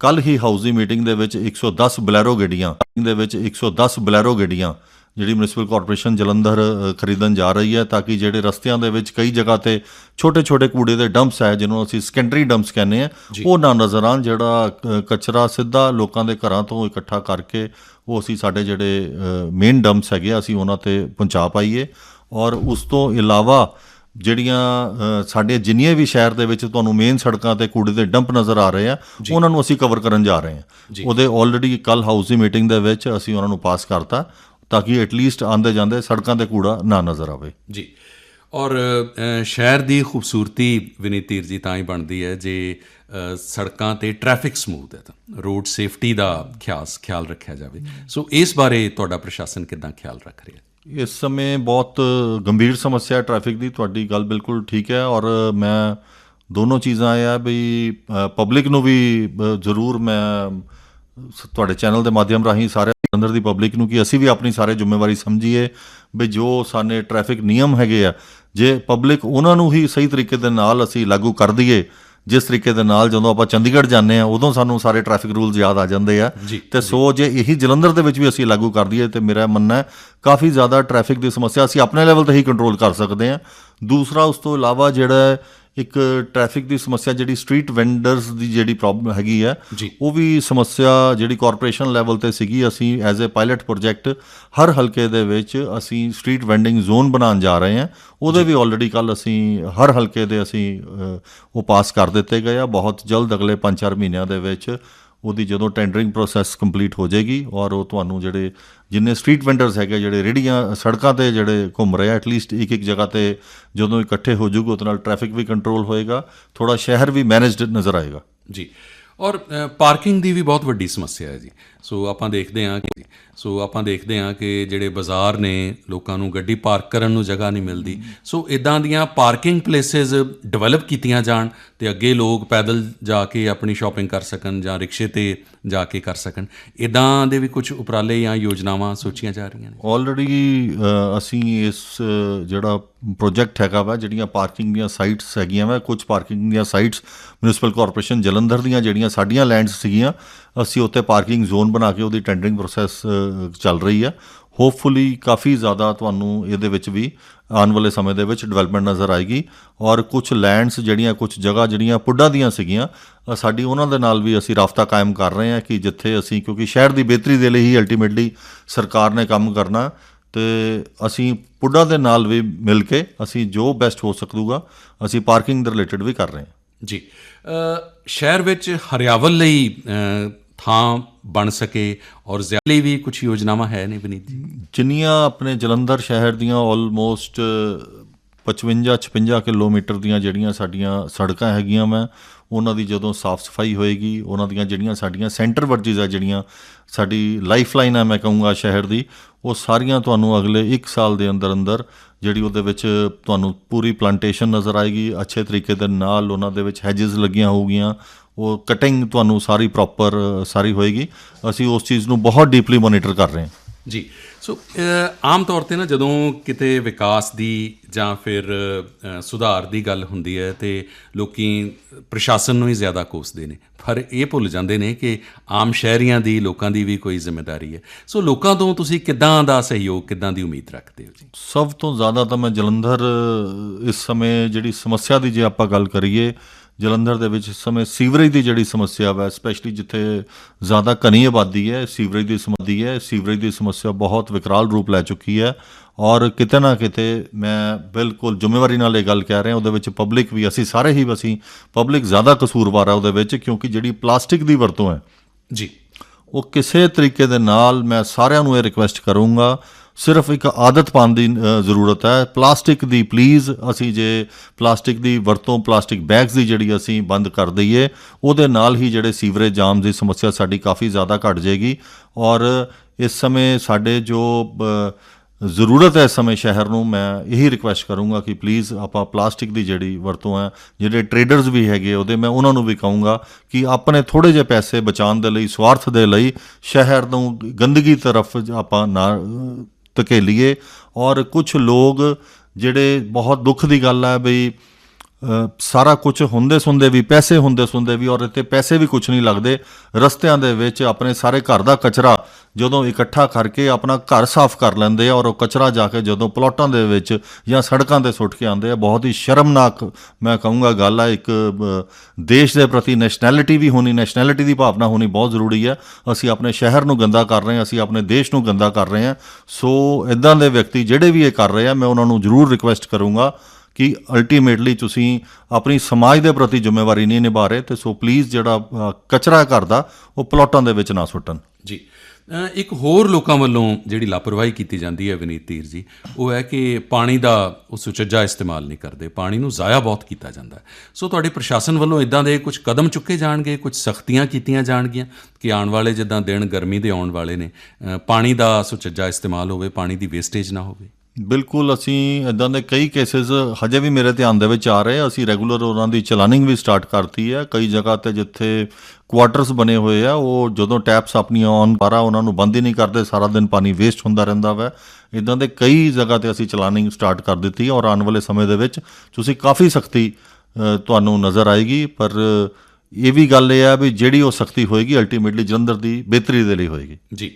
ਕੱਲ ਹੀ ਹਾਊਸਿੰਗ ਮੀਟਿੰਗ ਦੇ ਵਿੱਚ 110 ਬਲੈਰੋ ਗੱਡੀਆਂ, ਦੇ ਵਿੱਚ 110 ਬਲੈਰੋ ਗੱਡੀਆਂ ਜਿਹੜੀ ਮਿਊਨਿਸਪਲ ਕਾਰਪੋਰੇਸ਼ਨ ਜਲੰਧਰ ਖਰੀਦਣ ਜਾ ਰਹੀ ਹੈ ਤਾਂ ਕਿ ਜਿਹੜੇ ਰਸਤਿਆਂ ਦੇ ਵਿੱਚ ਕਈ ਜਗ੍ਹਾ ਤੇ ਛੋਟੇ-ਛੋਟੇ ਕੂੜੇ ਦੇ ਡੰਪਸ ਹੈ ਜਿਹਨੂੰ ਅਸੀਂ ਸੈਕੰਡਰੀ ਡੰਪਸ ਕਹਿੰਦੇ ਆ ਉਹ ਨਾ ਨਜ਼ਰ ਆਉਣ ਜਿਹੜਾ ਕਚਰਾ ਸਿੱਧਾ ਲੋਕਾਂ ਦੇ ਘਰਾਂ ਤੋਂ ਇਕੱਠਾ ਕਰਕੇ ਉਹ ਅਸੀਂ ਸਾਡੇ ਜਿਹੜੇ ਮੇਨ ਡੰਪਸ ਹੈਗੇ ਆ, ਅਸੀਂ ਉਹਨਾਂ ਤੇ ਪਹੁੰਚਾ ਪਾਈਏ। ਔਰ ਉਸ ਤੋਂ ਇਲਾਵਾ ਜਿਹੜੀਆਂ ਸਾਡੇ ਜਿੰਨੀਆਂ ਵੀ ਸ਼ਹਿਰ ਦੇ ਵਿੱਚ ਤੁਹਾਨੂੰ ਮੇਨ ਸੜਕਾਂ ਤੇ ਕੂੜੇ ਦੇ ਡੰਪ ਨਜ਼ਰ ਆ ਰਹੇ ਆ ਉਹਨਾਂ ਨੂੰ ਅਸੀਂ ਕਵਰ ਕਰਨ ਜਾ ਰਹੇ ਹਾਂ। ਉਹਦੇ ਆਲਰੇਡੀ ਕੱਲ ਹਾਊਸ ਦੀ ਮੀਟਿੰਗ ਦੇ ਵਿੱਚ ਅਸੀਂ ਉਹਨਾਂ ਨੂੰ ਪਾਸ ਕਰਤਾ। ਤਾਂ ਕਿ ਐਟਲੀਸਟ ਆਂਦੇ ਜਾਂਦੇ ਸੜਕਾਂ ਤੇ ਕੂੜਾ ਨਾ ਨਜ਼ਰ ਆਵੇ। ਜੀ। ਔਰ ਸ਼ਹਿਰ ਦੀ ਖੂਬਸੂਰਤੀ ਵਿਨੀਤ ਧੀਰ ਜੀ ਤਾਂ ਹੀ ਬਣਦੀ ਹੈ ਜੇ ਸੜਕਾਂ ਤੇ ਟ੍ਰੈਫਿਕ ਸਮੂਥ ਹੈ ਤਾਂ। ਰੋਡ ਸੇਫਟੀ ਦਾ ਖਿਆਸ ਖਿਆਲ ਰੱਖਿਆ ਜਾਵੇ। ਸੋ ਇਸ ਬਾਰੇ ਤੁਹਾਡਾ ਪ੍ਰਸ਼ਾਸਨ ਕਿਦਾਂ ਖਿਆਲ ਰੱਖ ਰਿਹਾ ਹੈ? ਇਸ ਸਮੇਂ ਬਹੁਤ ਗੰਭੀਰ ਸਮੱਸਿਆ ਹੈ ਟ੍ਰੈਫਿਕ ਦੀ। ਤੁਹਾਡੀ ਗੱਲ ਬਿਲਕੁਲ ਠੀਕ ਹੈ ਔਰ ਮੈਂ ਦੋਨੋਂ ਚੀਜ਼ਾਂ ਆ ਵੀ ਪਬਲਿਕ ਨੂੰ ਵੀ ਜ਼ਰੂਰ ਮੈਂ ਤੁਹਾਡੇ ਚੈਨਲ ਦੇ ਮਾਧਿਅਮ ਰਾਹੀਂ ਸਾਰੇ ਅੰਦਰ ਦੀ ਪਬਲਿਕ ਨੂੰ ਕਿ ਅਸੀਂ ਵੀ ਆਪਣੀ ਸਾਰੇ ਜ਼ਿੰਮੇਵਾਰੀ ਸਮਝੀਏ ਵੀ ਜੋ ਸਾਡੇ ਟ੍ਰੈਫਿਕ ਨਿਯਮ ਹੈਗੇ ਆ ਜੇ ਪਬਲਿਕ ਉਹਨਾਂ ਨੂੰ ਹੀ ਸਹੀ ਤਰੀਕੇ ਦੇ ਨਾਲ ਅਸੀਂ ਲਾਗੂ ਕਰ ਦਈਏ ਜਿਸ ਤਰੀਕੇ ਦੇ ਨਾਲ ਜਦੋਂ ਆਪਾਂ ਚੰਡੀਗੜ੍ਹ ਜਾਂਦੇ ਆ ਉਦੋਂ ਸਾਨੂੰ ਸਾਰੇ ਟ੍ਰੈਫਿਕ ਰੂਲਸ ਯਾਦ ਆ ਜਾਂਦੇ ਆ। ਤੇ ਸੋ ਜੇ ਇਹੀ ਜਲੰਧਰ ਦੇ ਵਿੱਚ ਵੀ ਅਸੀਂ ਲਾਗੂ ਕਰ ਦਈਏ ਤੇ ਮੇਰਾ ਮੰਨਣਾ ਹੈ ਕਾਫੀ ਜ਼ਿਆਦਾ ਟ੍ਰੈਫਿਕ ਦੀ ਸਮੱਸਿਆ ਅਸੀਂ ਆਪਣੇ ਲੈਵਲ ਤੇ ਹੀ ਕੰਟਰੋਲ ਕਰ ਸਕਦੇ ਹਾਂ। ਦੂਸਰਾ ਉਸ ਤੋਂ ਇਲਾਵਾ ਜਿਹੜਾ ਇੱਕ ਟ੍ਰੈਫਿਕ ਦੀ ਸਮੱਸਿਆ ਜਿਹੜੀ ਸਟਰੀਟ ਵੈਂਡਰਸ ਦੀ ਜਿਹੜੀ ਪ੍ਰੋਬਲਮ ਹੈਗੀ ਜੀ। ਉਹ ਵੀ ਸਮੱਸਿਆ ਜਿਹੜੀ ਕਾਰਪੋਰੇਸ਼ਨ ਲੈਵਲ ਤੇ ਸੀਗੀ ਅਸੀਂ ਐਜ਼ ਅ ਪਾਇਲਟ ਪ੍ਰੋਜੈਕਟ ਹਰ ਹਲਕੇ ਦੇ ਵਿੱਚ ਅਸੀਂ ਸਟਰੀਟ ਵੈਂਡਿੰਗ ਜ਼ੋਨ ਬਣਾਉਣ ਜਾ ਰਹੇ ਹਾਂ। ਉਹਦੇ ਵੀ ਆਲਰੇਡੀ ਕੱਲ ਅਸੀਂ ਹਰ ਹਲਕੇ ਦੇ ਅਸੀਂ ਉਹ ਪਾਸ ਕਰ ਦਿੱਤੇ ਗਏ ਆ। ਬਹੁਤ ਜਲਦ ਅਗਲੇ 5-4 ਮਹੀਨਿਆਂ ਦੇ ਵਿੱਚ ਉਹਦੀ ਜਦੋਂ ਟੈਂਡਰਿੰਗ ਪ੍ਰੋਸੈਸ ਕੰਪਲੀਟ ਹੋ ਜਾਏਗੀ ਔਰ ਉਹ ਤੁਹਾਨੂੰ ਜਿਹੜੇ ਜਿੰਨੇ ਸਟਰੀਟ ਵੈਂਡਰਸ ਹੈਗੇ ਜਿਹੜੇ ਰੇੜੀਆਂ ਸੜਕਾਂ ਤੇ ਜਿਹੜੇ ਘੁੰਮ ਰਹੇ ਆ ਐਟਲੀਸਟ ਇੱਕ ਇੱਕ ਜਗ੍ਹਾ ਤੇ ਜਦੋਂ ਇਕੱਠੇ ਹੋ ਜੂਗੇ ਉਹਦੇ ਨਾਲ ਟ੍ਰੈਫਿਕ ਵੀ ਕੰਟਰੋਲ ਹੋਏਗਾ ਥੋੜਾ ਸ਼ਹਿਰ ਵੀ ਮੈਨੇਜਡ ਨਜ਼ਰ ਆਏਗਾ। ਜੀ। ਔਰ ਪਾਰਕਿੰਗ ਦੀ ਵੀ ਬਹੁਤ ਵੱਡੀ ਸਮੱਸਿਆ ਹੈ ਜੀ। ਸੋ ਆਪਾਂ ਦੇਖਦੇ ਹਾਂ ਕਿ, ਸੋ ਆਪਾਂ ਦੇਖਦੇ ਹਾਂ ਕਿ ਜਿਹੜੇ ਬਾਜ਼ਾਰ ਨੇ, ਲੋਕਾਂ ਨੂੰ ਗੱਡੀ ਪਾਰਕ ਕਰਨ ਨੂੰ ਜਗ੍ਹਾ ਨਹੀਂ ਮਿਲਦੀ। ਸੋ ਇਦਾਂ ਦੀਆਂ ਪਾਰਕਿੰਗ ਪਲੇਸਿਸ ਡਿਵੈਲਪ ਕੀਤੀਆਂ ਜਾਣ ਤੇ ਅੱਗੇ ਲੋਕ ਪੈਦਲ ਜਾ ਕੇ ਆਪਣੀ ਸ਼ਾਪਿੰਗ ਕਰ ਸਕਣ ਜਾਂ ਰਿਕਸ਼ੇ ਤੇ ਜਾ ਕੇ ਕਰ ਸਕਣ। ਇਦਾਂ ਦੇ ਵੀ ਕੁਝ ਉਪਰਾਲੇ ਜਾਂ ਯੋਜਨਾਵਾਂ ਸੋਚੀਆਂ ਜਾ ਰਹੀਆਂ ਨੇ? ਆਲਰੇਡੀ ਅਸੀਂ ਇਸ ਜਿਹੜਾ ਪ੍ਰੋਜੈਕਟ ਹੈਗਾ ਵਾ, ਜਿਹੜੀਆਂ ਪਾਰਕਿੰਗ ਦੀਆਂ ਸਾਈਟਸ ਹੈਗੀਆਂ ਵਾ ਕੁਝ ਪਾਰਕਿੰਗ ਦੀਆਂ ਸਾਈਟਸ ਮਿਊਨਿਸਪਲ ਕਾਰਪੋਰੇਸ਼ਨ ਜਲੰਧਰ ਦੀਆਂ ਜਿਹੜੀਆਂ ਸਾਡੀਆਂ ਲੈਂਡਸ ਸੀਗੀਆਂ, ਅਸੀਂ ਉੱਤੇ ਪਾਰਕਿੰਗ ਜ਼ੋਨ ਬਣਾ ਕੇ ਉਹਦੀ ਟੈਂਡਰਿੰਗ ਪ੍ਰੋਸੈਸ ਚੱਲ ਰਹੀ ਆ। ਹੋਪਫੁਲੀ ਕਾਫੀ ਜ਼ਿਆਦਾ ਤੁਹਾਨੂੰ ਇਹਦੇ ਵਿੱਚ ਵੀ ਆਉਣ ਵਾਲੇ ਸਮੇਂ ਦੇ ਵਿੱਚ ਡਿਵੈਲਪਮੈਂਟ ਨਜ਼ਰ ਆਏਗੀ ਔਰ ਕੁਝ ਲੈਂਡਸ ਜਿਹੜੀਆਂ ਕੁਝ ਜਗ੍ਹਾ ਜਿਹੜੀਆਂ ਪੁੱਡਾ ਦੀਆਂ ਸੀਗੀਆਂ ਸਾਡੀ ਉਹਨਾਂ ਦੇ ਨਾਲ ਵੀ ਅਸੀਂ ਰਾਫਤਾ ਕਾਇਮ ਕਰ ਰਹੇ ਹਾਂ ਕਿ ਜਿੱਥੇ ਅਸੀਂ, ਕਿਉਂਕਿ ਸ਼ਹਿਰ ਦੀ ਬਿਹਤਰੀ ਦੇ ਲਈ ਹੀ ਅਲਟੀਮੇਟਲੀ ਸਰਕਾਰ ਨੇ ਕੰਮ ਕਰਨਾ ਤੇ ਅਸੀਂ ਪੁੱਡਾ ਦੇ ਨਾਲ ਵੀ ਮਿਲ ਕੇ ਅਸੀਂ ਜੋ ਬੈਸਟ ਹੋ ਸਕਦੂਗਾ, ਅਸੀਂ ਪਾਰਕਿੰਗ ਦੇ ਰਿਲੇਟਡ ਵੀ ਕਰ ਰਹੇ ਹਾਂ। ਜੀ ਸ਼ਹਿਰ ਵਿੱਚ ਹਰਿਆਵਲ ਲਈ ਥਾਂ ਬਣ ਸਕੇ ਔਰ ਜ਼ਿਆਦਾ ਵੀ ਕੁਝ ਯੋਜਨਾਵਾਂ ਹੈ ਨੇ ਬਨੀਤ ਜੀ? ਜਿੰਨੀਆਂ ਆਪਣੇ ਜਲੰਧਰ ਸ਼ਹਿਰ ਦੀਆਂ ਆਲਮੋਸਟ 55 56 ਕਿਲੋਮੀਟਰ ਦੀਆਂ ਜਿਹੜੀਆਂ ਸਾਡੀਆਂ ਸੜਕਾਂ ਹੈਗੀਆਂ ਮੈਂ ਉਹਨਾਂ ਦੀ ਜਦੋਂ ਸਾਫ਼ ਸਫ਼ਾਈ ਹੋਏਗੀ, ਉਹਨਾਂ ਦੀਆਂ ਜਿਹੜੀਆਂ ਸਾਡੀਆਂ ਸੈਂਟਰ ਵਰਜਿਸ ਆ ਜਿਹੜੀਆਂ ਸਾਡੀ ਲਾਈਫਲਾਈਨ ਆ ਮੈਂ ਕਹੂੰਗਾ ਸ਼ਹਿਰ ਦੀ, ਉਹ ਸਾਰੀਆਂ ਤੁਹਾਨੂੰ ਅਗਲੇ 1 ਸਾਲ ਦੇ ਅੰਦਰ ਅੰਦਰ ਜਿਹੜੀ ਉਹਦੇ ਵਿੱਚ ਤੁਹਾਨੂੰ ਪੂਰੀ ਪਲਾਂਟੇਸ਼ਨ ਨਜ਼ਰ ਆਏਗੀ, ਅੱਛੇ ਤਰੀਕੇ ਦੇ ਨਾਲ ਉਹਨਾਂ ਦੇ ਵਿੱਚ ਹੈਜਸ ਲੱਗੀਆਂ ਹੋਊਗੀਆਂ ਉਹ ਕਟਿੰਗ ਤੁਹਾਨੂੰ ਸਾਰੀ ਪ੍ਰੋਪਰ ਸਾਰੀ ਹੋਏਗੀ। ਅਸੀਂ ਉਸ ਚੀਜ਼ ਨੂੰ ਬਹੁਤ ਡੀਪਲੀ ਮੋਨੀਟਰ ਕਰ ਰਹੇ ਹਾਂ। ਜੀ। ਸੋ ਆਮ ਤੌਰ ਤੇ ਨਾ ਜਦੋਂ ਕਿਤੇ ਵਿਕਾਸ ਦੀ ਜਾਂ ਫਿਰ ਸੁਧਾਰ ਦੀ ਗੱਲ ਹੁੰਦੀ ਹੈ ਤੇ ਲੋਕੀ ਪ੍ਰਸ਼ਾਸਨ ਨੂੰ ਹੀ ਜ਼ਿਆਦਾ ਕੋਸਦੇ ਨੇ। ਪਰ ਇਹ ਭੁੱਲ ਜਾਂਦੇ ਨੇ ਕਿ ਆਮ ਸ਼ਹਿਰੀਆਂ ਦੀ ਲੋਕਾਂ ਦੀ ਵੀ ਕੋਈ ਜ਼ਿੰਮੇਵਾਰੀ ਹੈ। ਸੋ ਲੋਕਾਂ ਤੋਂ ਤੁਸੀਂ ਕਿੱਦਾਂ ਦਾ ਸਹਿਯੋਗ ਕਿੱਦਾਂ ਦੀ ਉਮੀਦ ਰੱਖਦੇ ਹੋ ਜੀ? ਸਭ ਤੋਂ ਜ਼ਿਆਦਾ ਤਾਂ ਮੈਂ ਜਲੰਧਰ ਇਸ ਸਮੇਂ ਜਿਹੜੀ ਸਮੱਸਿਆ ਦੀ ਜੇ ਆਪਾਂ ਗੱਲ ਕਰੀਏ ਜਲੰਧਰ ਦੇ ਵਿੱਚ ਇਸ ਸਮੇਂ ਸੀਵਰੇਜ ਦੀ ਜਿਹੜੀ ਸਮੱਸਿਆ ਵਾ ਸਪੈਸ਼ਲੀ ਜਿੱਥੇ ਜ਼ਿਆਦਾ ਘਣੀ ਆਬਾਦੀ ਹੈ ਸੀਵਰੇਜ ਦੀ ਸਮੱਸਿਆ ਹੈ ਸੀਵਰੇਜ ਦੀ ਸਮੱਸਿਆ ਬਹੁਤ ਵਿਕਰਾਲ ਰੂਪ ਲੈ ਚੁੱਕੀ ਹੈ ਔਰ ਕਿਤੇ ਨਾ ਕਿਤੇ ਮੈਂ ਬਿਲਕੁਲ ਜ਼ਿੰਮੇਵਾਰੀ ਨਾਲ ਇਹ ਗੱਲ ਕਹਿ ਰਿਹਾ ਉਹਦੇ ਵਿੱਚ ਪਬਲਿਕ ਵੀ ਅਸੀਂ ਸਾਰੇ ਹੀ ਅਸੀਂ ਪਬਲਿਕ ਜ਼ਿਆਦਾ ਕਸੂਰਵਾਰ ਹੈ ਉਹਦੇ ਵਿੱਚ ਕਿਉਂਕਿ ਜਿਹੜੀ ਪਲਾਸਟਿਕ ਦੀ ਵਰਤੋਂ ਹੈ ਜੀ। ਉਹ ਕਿਸੇ ਤਰੀਕੇ ਦੇ ਨਾਲ ਮੈਂ ਸਾਰਿਆਂ ਨੂੰ ਇਹ ਰਿਕੁਐਸਟ ਕਰੂੰਗਾ ਸਿਰਫ ਇੱਕ ਆਦਤ ਪਾਉਣ ਦੀ ਜ਼ਰੂਰਤ ਹੈ। ਪਲਾਸਟਿਕ ਦੀ ਪਲੀਜ਼ ਅਸੀਂ ਜੇ ਪਲਾਸਟਿਕ ਦੀ ਵਰਤੋਂ, ਪਲਾਸਟਿਕ ਬੈਗਸ ਦੀ ਜਿਹੜੀ ਅਸੀਂ ਬੰਦ ਕਰ ਦਈਏ, ਉਹਦੇ ਨਾਲ ਹੀ ਜਿਹੜੇ ਸੀਵਰੇਜ ਜਾਮ ਦੀ ਸਮੱਸਿਆ ਸਾਡੀ ਕਾਫੀ ਜ਼ਿਆਦਾ ਘਟ ਜਾਏਗੀ। ਔਰ ਇਸ ਸਮੇਂ ਸਾਡੇ ਜੋ ਜ਼ਰੂਰਤ ਹੈ ਇਸ ਸਮੇਂ ਸ਼ਹਿਰ ਨੂੰ, ਮੈਂ ਇਹੀ ਰਿਕੁਐਸਟ ਕਰੂੰਗਾ ਕਿ ਪਲੀਜ਼ ਆਪਾਂ ਪਲਾਸਟਿਕ ਦੀ ਜਿਹੜੀ ਵਰਤੋਂ ਹੈ, ਜਿਹੜੇ ਟਰੇਡਰਸ ਵੀ ਹੈਗੇ ਉਹਦੇ, ਮੈਂ ਉਹਨਾਂ ਨੂੰ ਵੀ ਕਹੂੰਗਾ ਕਿ ਆਪਣੇ ਥੋੜੇ ਜਿਹੇ ਪੈਸੇ ਬਚਾਉਣ ਦੇ ਲਈ, ਸਵਾਰਥ ਦੇ ਲਈ ਸ਼ਹਿਰ ਨੂੰ ਗੰਦਗੀ ਤਰਫ ਆਪਾਂ ਨਾ ਧਕੇਲੀਏ ਔਰ ਕੁਝ ਲੋਕ ਜਿਹੜੇ ਬਹੁਤ ਦੁੱਖ ਦੀ ਗੱਲ ਹੈ ਬਈ ਸਾਰਾ ਕੁਝ ਹੁੰਦੇ ਸੁੰਦੇ ਵੀ, ਪੈਸੇ ਹੁੰਦੇ ਸੁੰਦੇ ਵੀ, ਔਰ ਇੱਥੇ ਪੈਸੇ ਵੀ ਕੁਝ ਨਹੀਂ ਲੱਗਦੇ। ਰਸਤਿਆਂ ਦੇ ਵਿੱਚ ਆਪਣੇ ਸਾਰੇ ਘਰ ਦਾ ਕਚਰਾ ਜਦੋਂ ਇਕੱਠਾ ਕਰਕੇ ਆਪਣਾ ਘਰ ਸਾਫ਼ ਕਰ ਲੈਂਦੇ ਆ, ਔਰ ਉਹ ਕਚਰਾ ਜਾ ਕੇ ਜਦੋਂ ਪਲਾਟਾਂ ਦੇ ਵਿੱਚ ਜਾਂ ਸੜਕਾਂ ਤੇ ਸੁੱਟ ਕੇ ਆਉਂਦੇ ਆ, ਬਹੁਤ ਹੀ ਸ਼ਰਮਨਾਕ ਮੈਂ ਕਹੂੰਗਾ ਗੱਲ ਆ। ਇੱਕ ਦੇਸ਼ ਦੇ ਪ੍ਰਤੀ ਨੈਸ਼ਨੈਲਿਟੀ ਵੀ ਹੋਣੀ ਨੈਸ਼ਨੈਲਿਟੀ ਦੀ ਭਾਵਨਾ ਹੋਣੀ ਬਹੁਤ ਜ਼ਰੂਰੀ ਹੈ ਅਸੀਂ ਆਪਣੇ ਸ਼ਹਿਰ ਨੂੰ ਗੰਦਾ ਕਰ ਰਹੇ ਹਾਂ ਅਸੀਂ ਆਪਣੇ ਦੇਸ਼ ਨੂੰ ਗੰਦਾ ਕਰ ਰਹੇ ਹਾਂ ਸੋ ਇਦਾਂ ਦੇ ਵਿਅਕਤੀ ਜਿਹੜੇ ਵੀ ਇਹ ਕਰ ਰਹੇ ਆ, ਮੈਂ ਉਹਨਾਂ ਨੂੰ ਜ਼ਰੂਰ ਰਿਕੁਐਸਟ ਕਰੂੰਗਾ ਕਿ ਅਲਟੀਮੇਟਲੀ ਤੁਸੀਂ ਆਪਣੀ ਸਮਾਜ ਦੇ ਪ੍ਰਤੀ ਜ਼ਿੰਮੇਵਾਰੀ ਨਹੀਂ ਨਿਭਾ ਰਹੇ, ਤੇ ਸੋ ਪਲੀਜ਼ ਜਿਹੜਾ ਕਚਰਾ ਘਰ ਦਾ, ਉਹ ਪਲਾਟਾਂ ਦੇ ਵਿੱਚ ਨਾ ਸੁੱਟਣ। ਜੀ ਇੱਕ ਹੋਰ ਲੋਕਾਂ ਵੱਲੋਂ ਜਿਹੜੀ ਲਾਪਰਵਾਹੀ ਕੀਤੀ ਜਾਂਦੀ ਹੈ ਵਿਨੀਤ ਧੀਰ ਜੀ, ਉਹ ਹੈ ਕਿ ਪਾਣੀ ਦਾ ਉਹ ਸੁਚੱਜਾ ਇਸਤੇਮਾਲ ਨਹੀਂ ਕਰਦੇ, ਪਾਣੀ ਨੂੰ ਜ਼ਾਇਆ ਬਹੁਤ ਕੀਤਾ ਜਾਂਦਾ ਹੈ। ਸੋ ਤੁਹਾਡੇ ਪ੍ਰਸ਼ਾਸਨ ਵੱਲੋਂ ਇਦਾਂ ਦੇ ਕੁਝ ਕਦਮ ਚੁੱਕੇ ਜਾਣਗੇ, ਕੁਝ ਸਖਤੀਆਂ ਕੀਤੀਆਂ ਜਾਣਗੀਆਂ, ਕਿ ਆਉਣ ਵਾਲੇ ਜਿੱਦਾਂ ਦਿਨ ਗਰਮੀ ਦੇ ਆਉਣ ਵਾਲੇ ਨੇ ਪਾਣੀ ਦਾ ਸੁਚੱਜਾ ਇਸਤੇਮਾਲ ਹੋਵੇ, ਪਾਣੀ ਦੀ ਵੇਸਟੇਜ ਨਾ ਹੋਵੇ? ਬਿਲਕੁਲ ਅਸੀਂ ਇਦਾਂ ਦੇ ਕਈ ਕੇਸਿਸ ਹਜੇ ਵੀ ਮੇਰੇ ਧਿਆਨ ਦੇ ਵਿੱਚ ਆ ਰਹੇ ਅਸੀਂ ਰੈਗੂਲਰ ਉਹਨਾਂ ਦੀ ਚਲਾਨਿੰਗ ਵੀ ਸਟਾਰਟ ਕਰਤੀ ਹੈ। ਕਈ ਜਗ੍ਹਾ ਤੇ ਜਿੱਥੇ ਕੁਆਟਰਸ ਬਣੇ ਹੋਏ ਆ, ਉਹ ਜਦੋਂ ਟੈਪਸ ਆਪਣੀਆਂ ਔਨ ਪਾਰਾ ਉਹਨਾਂ ਨੂੰ ਬੰਦ ਹੀ ਨਹੀਂ ਕਰਦੇ, ਸਾਰਾ ਦਿਨ ਪਾਣੀ ਵੇਸਟ ਹੁੰਦਾ ਰਹਿੰਦਾ ਵਾ। ਇਦਾਂ ਦੇ ਕਈ ਜਗ੍ਹਾ ਤੇ ਅਸੀਂ ਚਲਾਨਿੰਗ ਸਟਾਰਟ ਕਰ ਦਿੱਤੀ ਔਰ ਆਉਣ ਵਾਲੇ ਸਮੇਂ ਦੇ ਵਿੱਚ ਤੁਸੀਂ ਕਾਫੀ ਸਖਤੀ ਤੁਹਾਨੂੰ ਨਜ਼ਰ ਆਏਗੀ। ਪਰ ਇਹ ਵੀ ਗੱਲ ਇਹ ਆ ਵੀ ਜਿਹੜੀ ਉਹ ਸਖਤੀ ਹੋਏਗੀ ਅਲਟੀਮੇਟਲੀ ਜਲੰਧਰ ਦੀ ਬਿਹਤਰੀ ਦੇ ਲਈ ਹੋਏਗੀ। ਜੀ।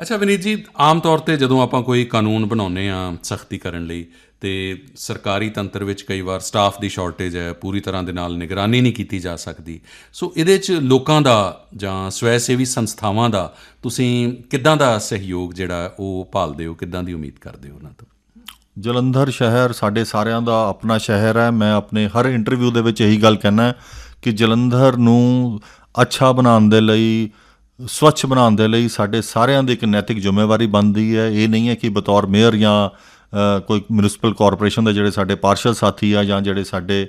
ਅੱਛਾ, ਵਿਨੀਤ ਜੀ, ਆਮ ਤੌਰ ਤੇ ਜਦੋਂ ਆਪਾਂ ਕੋਈ ਕਾਨੂੰਨ ਬਣਾਉਂਦੇ ਆ ਸਖਤੀ ਕਰਨ ਲਈ, ਤੇ ਸਰਕਾਰੀ ਤੰਤਰ ਵਿੱਚ ਕਈ ਵਾਰ ਸਟਾਫ ਦੀ ਸ਼ਾਰਟੇਜ ਹੈ, ਪੂਰੀ ਤਰ੍ਹਾਂ ਦੇ ਨਾਲ ਨਿਗਰਾਨੀ ਨਹੀਂ ਕੀਤੀ ਜਾ ਸਕਦੀ। ਸੋ ਇਹਦੇ 'ਚ ਲੋਕਾਂ ਦਾ ਜਾਂ ਸਵੈ ਸੇਵੀ ਸੰਸਥਾਵਾਂ ਦਾ ਤੁਸੀਂ ਕਿੱਦਾਂ ਦਾ ਸਹਿਯੋਗ ਜਿਹੜਾ ਉਹ ਭਾਲਦੇ ਹੋ, ਕਿੱਦਾਂ ਦੀ ਉਮੀਦ ਕਰਦੇ ਹੋ ਉਹਨਾਂ ਤੋਂ? ਜਲੰਧਰ ਸ਼ਹਿਰ ਸਾਡੇ ਸਾਰਿਆਂ ਦਾ ਆਪਣਾ ਸ਼ਹਿਰ ਹੈ। ਮੈਂ ਆਪਣੇ ਹਰ ਇੰਟਰਵਿਊ ਦੇ ਵਿੱਚ ਇਹੀ ਗੱਲ ਕਹਿਣਾ ਕਿ ਜਲੰਧਰ ਨੂੰ ਅੱਛਾ ਬਣਾਉਣ ਦੇ ਲਈ ਸਵੱਛ ਬਣਾਉਣ ਦੇ ਲਈ ਸਾਡੇ ਸਾਰਿਆਂ ਦੀ ਇੱਕ ਨੈਤਿਕ ਜ਼ਿੰਮੇਵਾਰੀ ਬਣਦੀ ਹੈ। ਇਹ ਨਹੀਂ ਹੈ ਕਿ ਬਤੌਰ ਮੇਅਰ ਜਾਂ ਕੋਈ ਮਿਊਨਿਸਪਲ ਕਾਰਪੋਰੇਸ਼ਨ ਦੇ ਜਿਹੜੇ ਸਾਡੇ ਪਾਰਸ਼ਲ ਸਾਥੀ ਆ ਜਾਂ ਜਿਹੜੇ ਸਾਡੇ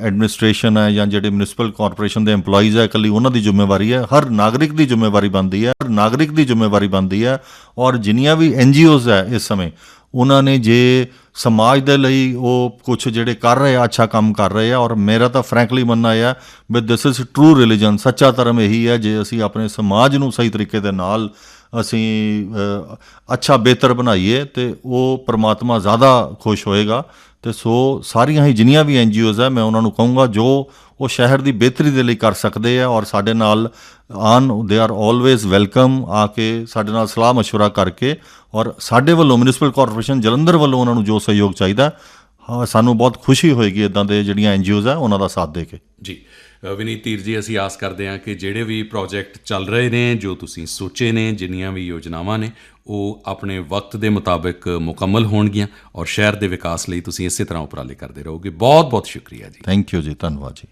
ਐਡਮਿਨਿਸਟ੍ਰੇਸ਼ਨ ਹੈ ਜਾਂ ਜਿਹੜੇ ਮਿਊਨਿਸਪਲ ਕਾਰਪੋਰੇਸ਼ਨ ਦੇ EMPLOYEES ਹੈ ਇਕੱਲੀ ਉਹਨਾਂ ਦੀ ਜ਼ਿੰਮੇਵਾਰੀ ਹੈ। ਹਰ ਨਾਗਰਿਕ ਦੀ ਜ਼ਿੰਮੇਵਾਰੀ ਬਣਦੀ ਹੈ। ਹਰ ਨਾਗਰਿਕ ਦੀ ਜ਼ਿੰਮੇਵਾਰੀ ਬਣਦੀ ਹੈ। ਔਰ ਜਿੰਨੀਆਂ ਵੀ ਐਨਜੀਓਜ਼ ਹੈ ਇਸ ਸਮੇਂ ਉਹਨਾਂ ਨੇ ਜੇ ਸਮਾਜ ਦੇ ਲਈ ਉਹ ਕੁਝ ਜਿਹੜੇ ਕਰ ਰਹੇ ਆ, ਅੱਛਾ ਕੰਮ ਕਰ ਰਹੇ ਆ ਔਰ ਮੇਰਾ ਤਾਂ ਫਰੈਂਕਲੀ ਮੰਨਣਾ ਇਹ ਹੈ ਵੀ ਦਿਸ ਇਜ਼ ਟਰੂ ਰਿਲੀਜਨ ਸੱਚਾ ਧਰਮ ਇਹੀ ਹੈ, ਜੇ ਅਸੀਂ ਆਪਣੇ ਸਮਾਜ ਨੂੰ ਸਹੀ ਤਰੀਕੇ ਦੇ ਨਾਲ ਅਸੀਂ ਅੱਛਾ ਬਿਹਤਰ ਬਣਾਈਏ ਤੇ ਉਹ ਪ੍ਰਮਾਤਮਾ ਜ਼ਿਆਦਾ ਖੁਸ਼ ਹੋਏਗਾ ਤੇ ਸੋ ਸਾਰੀਆਂ ਹੀ ਜਿੰਨੀਆਂ ਵੀ ਐਨਜੀਓਜ਼ ਹੈ ਮੈਂ ਉਹਨਾਂ ਨੂੰ ਕਹੂੰਗਾ ਜੋ ਉਹ ਸ਼ਹਿਰ ਦੀ ਬਿਹਤਰੀ ਦੇ ਲਈ ਕਰ ਸਕਦੇ ਆ ਔਰ ਸਾਡੇ ਨਾਲ ਆਨ ਦੇ ਆਰ ਆਲਵੇਜ਼ ਵੈਲਕਮ ਆ ਕੇ ਸਾਡੇ ਨਾਲ ਸਲਾਹ مشورہ ਕਰਕੇ ਔਰ ਸਾਡੇ ਵੱਲੋਂ ਮਿਊਨਿਸਪਲ ਕਾਰਪੋਰੇਸ਼ਨ ਜਲੰਧਰ ਵੱਲੋਂ ਉਹਨਾਂ ਨੂੰ ਜੋ ਸਹਿਯੋਗ ਚਾਹੀਦਾ ਹਾਂ ਸਾਨੂੰ ਬਹੁਤ ਖੁਸ਼ੀ ਹੋਏਗੀ ਇਦਾਂ ਦੇ ਜਿਹੜੀਆਂ ਐਨਜੀਓਜ਼ ਆ ਉਹਨਾਂ ਦਾ ਸਾਥ ਦੇ ਕੇ ਜੀ ਅ, ਵਿਨੀਤ ਧੀਰ ਜੀ ਅਸੀਂ ਆਸ ਕਰਦੇ ਹਾਂ ਕਿ ਜਿਹੜੇ ਵੀ ਪ੍ਰੋਜੈਕਟ ਚੱਲ ਰਹੇ ਨੇ ਜੋ ਤੁਸੀਂ ਸੋਚੇ ਨੇ ਜਿੰਨੀਆਂ ਵੀ ਯੋਜਨਾਵਾਂ ਨੇ ਉਹ ਆਪਣੇ ਵਕਤ ਦੇ ਮੁਤਾਬਕ ਮੁਕੰਮਲ ਹੋਣਗੀਆਂ ਔਰ ਸ਼ਹਿਰ ਦੇ ਵਿਕਾਸ ਲਈ ਤੁਸੀਂ ਇਸੇ ਤਰ੍ਹਾਂ ਉਪਰਾਲੇ ਕਰਦੇ ਰਹੋਗੇ ਬਹੁਤ ਬਹੁਤ ਸ਼ੁਕਰੀਆ ਜੀ ਥੈਂਕ ਯੂ ਜੀ ਧੰਨਵਾਦ ਜੀ